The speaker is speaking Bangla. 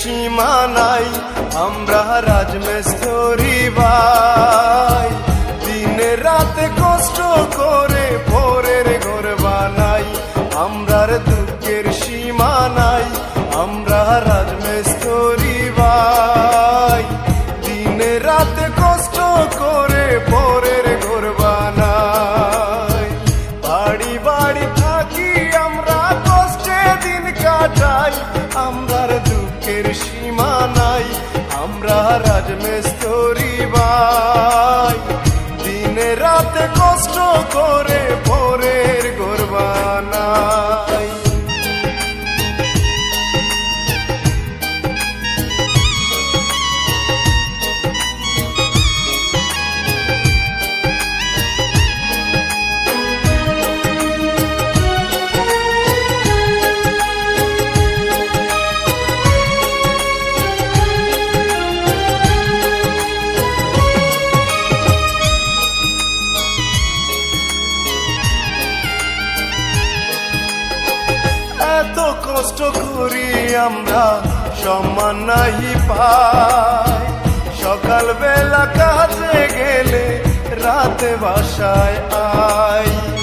সীমা নাই, আমরা রাজমেস্তরি ভাই দিনে রাতে কষ্ট করে ভোরের ঘর বানাই, আমরার দুঃখের সীমা নাই, আমরা রাজমেস্তরি দুঃখের সীমা নাই আমরা রাজমেস্তরি ভাই দিনে রাতে কষ্ট করে এত কষ্ট করি আমরা সম্মান নাহি পাই। সকালবেলা কাজে গেলে রাতে বাসায় আই।